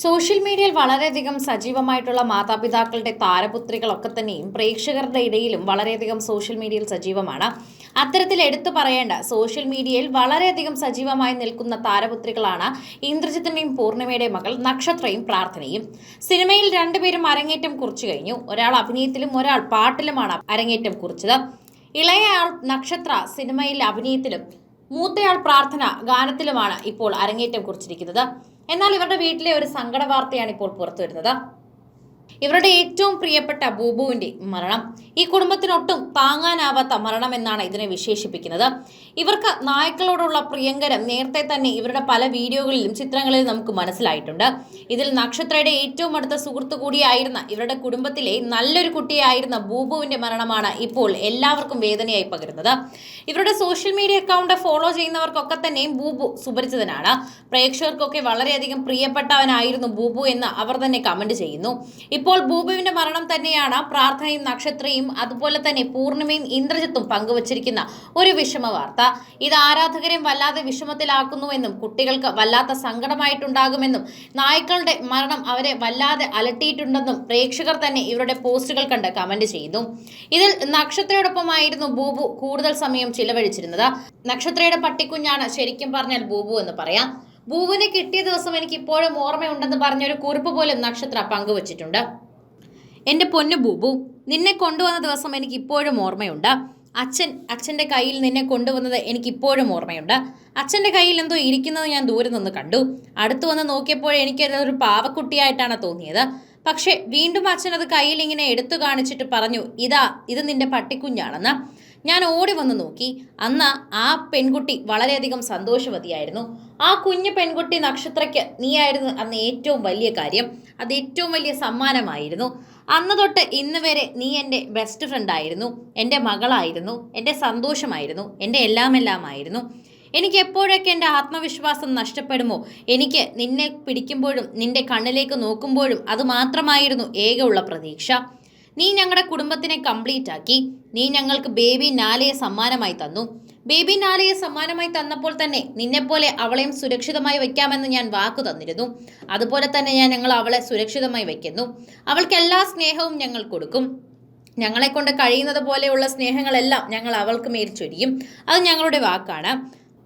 Social മീഡിയയിൽ വളരെയധികം സജീവമായിട്ടുള്ള മാതാപിതാക്കളുടെ താരപുത്രികളൊക്കെ തന്നെയും പ്രേക്ഷകരുടെ ഇടയിലും വളരെയധികം സോഷ്യൽ മീഡിയയിൽ സജീവമാണ്. അത്തരത്തിൽ എടുത്തു പറയേണ്ട സോഷ്യൽ മീഡിയയിൽ വളരെയധികം സജീവമായി നിൽക്കുന്ന താരപുത്രികളാണ് ഇന്ദ്രജിത്തിന്റെയും പൂർണിമയുടെയും മകൾ നക്ഷത്രയും പ്രാർത്ഥനയും. സിനിമയിൽ രണ്ടുപേരും അരങ്ങേറ്റം കുറിച്ചു കഴിഞ്ഞു. ഒരാൾ അഭിനയത്തിലും ഒരാൾ പാട്ടിലുമാണ് അരങ്ങേറ്റം കുറിച്ചത്. ഇളയ നക്ഷത്ര സിനിമയിൽ അഭിനയത്തിലും മൂത്തയാൾ പ്രാർത്ഥന ഗാനത്തിലുമാണ് ഇപ്പോൾ അരങ്ങേറ്റം കുറിച്ചിരിക്കുന്നത്. എന്നാൽ ഇവരുടെ വീട്ടിലെ ഒരു സങ്കട വാർത്തയാണ് ഇപ്പോൾ പുറത്തു വരുന്നത് ഇവരുടെ ഏറ്റവും പ്രിയപ്പെട്ട ബൂബുവിന്റെ മരണം. ഈ കുടുംബത്തിനൊട്ടും താങ്ങാനാവാത്ത മരണം എന്നാണ് ഇതിനെ വിശേഷിപ്പിക്കുന്നത്. ഇവർക്ക് നായ്ക്കളോടുള്ള പ്രിയങ്കരം നേരത്തെ തന്നെ ഇവരുടെ പല വീഡിയോകളിലും ചിത്രങ്ങളിലും നമുക്ക് മനസ്സിലായിട്ടുണ്ട്. ഇതിൽ നക്ഷത്രയുടെ ഏറ്റവും അടുത്ത സുഹൃത്തു കൂടിയായിരുന്ന ഇവരുടെ കുടുംബത്തിലെ നല്ലൊരു കുട്ടിയായിരുന്ന ബൂബുവിന്റെ മരണമാണ് ഇപ്പോൾ എല്ലാവർക്കും വേദനയായി പകരുന്നത്. ഇവരുടെ സോഷ്യൽ മീഡിയ അക്കൗണ്ട് ഫോളോ ചെയ്യുന്നവർക്കൊക്കെ തന്നെയും ബൂബു സുപരിചിതനാണ്. പ്രേക്ഷകർക്കൊക്കെ വളരെയധികം പ്രിയപ്പെട്ടവനായിരുന്നു ബൂബു എന്ന് അവർ തന്നെ കമന്റ് ചെയ്യുന്നു. ഇപ്പോൾ ഭൂപുവിന്റെ മരണം തന്നെയാണ് പ്രാർത്ഥനയും നക്ഷത്രയും അതുപോലെ തന്നെ പൂർണിമയും ഇന്ദ്രജിത്തും പങ്കുവച്ചിരിക്കുന്ന ഒരു വിഷമ വാർത്ത ഇത് ആരാധകരെയും വല്ലാതെ വിഷമത്തിലാക്കുന്നുവെന്നും കുട്ടികൾക്ക് വല്ലാത്ത സങ്കടമായിട്ടുണ്ടാകുമെന്നും നായ്ക്കളുടെ മരണം അവരെ വല്ലാതെ അലട്ടിയിട്ടുണ്ടെന്നും പ്രേക്ഷകർ തന്നെ ഇവരുടെ പോസ്റ്റുകൾ കണ്ട് കമന്റ് ചെയ്തു ഇതിൽ നക്ഷത്രയോടൊപ്പമായിരുന്നു ബൂബു കൂടുതൽ സമയം ചിലവഴിച്ചിരുന്നത്. നക്ഷത്രയുടെ പട്ടിക്കുഞ്ഞാണ് ശരിക്കും പറഞ്ഞാൽ ബൂബു എന്ന് പറയാം. ബൂബുവിനെ കിട്ടിയ ദിവസം എനിക്ക് ഇപ്പോഴും ഓർമ്മയുണ്ടെന്ന് പറഞ്ഞൊരു കുറിപ്പ് പോലും നക്ഷത്ര പങ്കുവച്ചിട്ടുണ്ട്. എന്റെ പൊന്നു ബൂബു നിന്നെ കൊണ്ടുവന്ന ദിവസം എനിക്ക് ഇപ്പോഴും ഓർമ്മയുണ്ട്. അച്ഛൻ അച്ഛന്റെ കയ്യിൽ നിന്നെ കൊണ്ടുവന്നത് എനിക്ക് ഇപ്പോഴും ഓർമ്മയുണ്ട്. അച്ഛന്റെ കയ്യിൽ എന്തോ ഇരിക്കുന്നത് ഞാൻ ദൂരെ നിന്ന് കണ്ടു. അടുത്തു വന്ന് നോക്കിയപ്പോൾ എനിക്ക് ഒരു പാവക്കുട്ടിയായിട്ടാണ് തോന്നിയത്. പക്ഷേ വീണ്ടും അച്ഛൻ അത് കയ്യിൽ ഇങ്ങനെ എടുത്തു കാണിച്ചിട്ട് പറഞ്ഞു ഇതാ ഇത് നിന്റെ പട്ടിക്കുഞ്ഞാണെന്ന്. ഞാൻ ഓടി വന്ന് നോക്കി. അന്ന് ആ പെൺകുട്ടി വളരെയധികം സന്തോഷവതിയായിരുന്നു. ആ കുഞ്ഞു പെൺകുട്ടി നക്ഷത്രയ്ക്ക് നീയായിരുന്നു അന്ന് ഏറ്റവും വലിയ കാര്യം. അത് ഏറ്റവും വലിയ സമ്മാനമായിരുന്നു. അന്ന് തൊട്ട് ഇന്ന് വരെ നീ എന്റെ ബെസ്റ്റ് ഫ്രണ്ട് ആയിരുന്നു. എന്റെ മകളായിരുന്നു. എന്റെ സന്തോഷമായിരുന്നു. എന്റെ എല്ലാം ആയിരുന്നു എനിക്ക് എപ്പോഴൊക്കെ എന്റെ ആത്മവിശ്വാസം നഷ്ടപ്പെടുമോ? എനിക്ക് നിന്നെ പിടിക്കുമ്പോഴും നിന്റെ കണ്ണിലേക്ക് നോക്കുമ്പോഴും അത് മാത്രമായിരുന്നു ഏക ഉള്ള പ്രതീക്ഷ. നീ ഞങ്ങളുടെ കുടുംബത്തിനെ കംപ്ലീറ്റ് ആക്കി. നീ ഞങ്ങൾക്ക് ബേബി നാലയെ സമ്മാനമായി തന്നു. ബേബി നാളയെ സമ്മാനമായി തന്നപ്പോൾ തന്നെ നിന്നെപ്പോലെ അവളെയും സുരക്ഷിതമായി വെക്കാമെന്ന് ഞാൻ വാക്കു തന്നിരുന്നു. അതുപോലെ തന്നെ ഞാൻ ഞങ്ങൾ അവളെ സുരക്ഷിതമായി വയ്ക്കുന്നു. അവൾക്ക് എല്ലാ സ്നേഹവും ഞങ്ങൾ കൊടുക്കും. ഞങ്ങളെ കൊണ്ട് കഴിയുന്നത് പോലെയുള്ള സ്നേഹങ്ങളെല്ലാം ഞങ്ങൾ അവൾക്ക് മേൽ ചൊരിയും. അത് ഞങ്ങളുടെ വാക്കാണ്.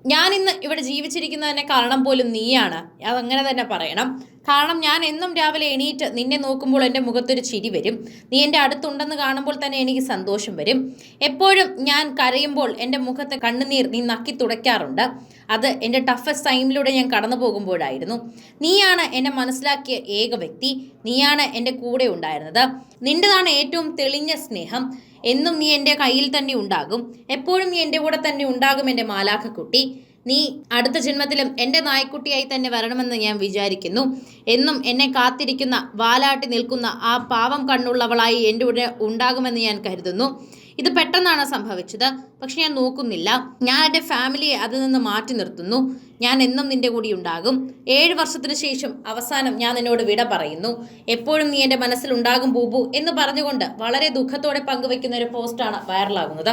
ഞാൻ ഇന്ന് ഇവിടെ ജീവിച്ചിരിക്കുന്നതിനെ കാരണം പോലും നീയാണ്. അതങ്ങനെ തന്നെ പറയണം. കാരണം ഞാൻ എന്നും രാവിലെ എണീറ്റ് നിന്നെ നോക്കുമ്പോൾ എന്റെ മുഖത്തൊരു ചിരി വരും. നീ എന്റെ അടുത്തുണ്ടെന്ന് കാണുമ്പോൾ തന്നെ എനിക്ക് സന്തോഷം വരും. എപ്പോഴും ഞാൻ കരയുമ്പോൾ എന്റെ മുഖത്തെ കണ്ണുനീർ നീ നക്കി തുടയ്ക്കാറുണ്ട്. അത് എന്റെ ടഫസ്റ്റ് ടൈമിലൂടെ ഞാൻ കടന്നു പോകുമ്പോഴായിരുന്നു. നീയാണ് എന്നെ മനസ്സിലാക്കിയ ഏക വ്യക്തി. നീയാണ് എന്റെ കൂടെ ഉണ്ടായിരുന്നത്. നിന്റെതാണ് ഏറ്റവും തെളിഞ്ഞ സ്നേഹം. എന്നും നീ എന്റെ കയ്യിൽ തന്നെ ഉണ്ടാകും. എപ്പോഴും നീ എന്റെ കൂടെ തന്നെ ഉണ്ടാകും എന്റെ മാലാഖക്കുട്ടി. നീ അടുത്ത ജന്മത്തിലും എന്റെ നായ്ക്കുട്ടിയായി തന്നെ വരണമെന്ന് ഞാൻ വിചാരിക്കുന്നു. എന്നും എന്നെ കാത്തിരിക്കുന്ന വാലാട്ടി നിൽക്കുന്ന ആ പാവം കണ്ണുള്ളവളായി എന്റെ ഉടനെ ഉണ്ടാകുമെന്ന് ഞാൻ കരുതുന്നു. ഇത് പെട്ടെന്നാണ് സംഭവിച്ചത്. പക്ഷെ ഞാൻ നോക്കുന്നില്ല. ഞാൻ എന്റെ ഫാമിലിയെ അതിൽ നിന്ന് മാറ്റി നിർത്തുന്നു. ഞാൻ എന്നും നിന്റെ കൂടി ഉണ്ടാകും. ഏഴ് വർഷത്തിന് ശേഷം അവസാനം ഞാൻ നിന്നോട് വിട പറയുന്നു. എപ്പോഴും നീ എന്റെ മനസ്സിലുണ്ടാകും ബൂബു എന്ന് പറഞ്ഞുകൊണ്ട് വളരെ ദുഃഖത്തോടെ പങ്കുവെക്കുന്ന ഒരു പോസ്റ്റാണ് വൈറലാകുന്നത്.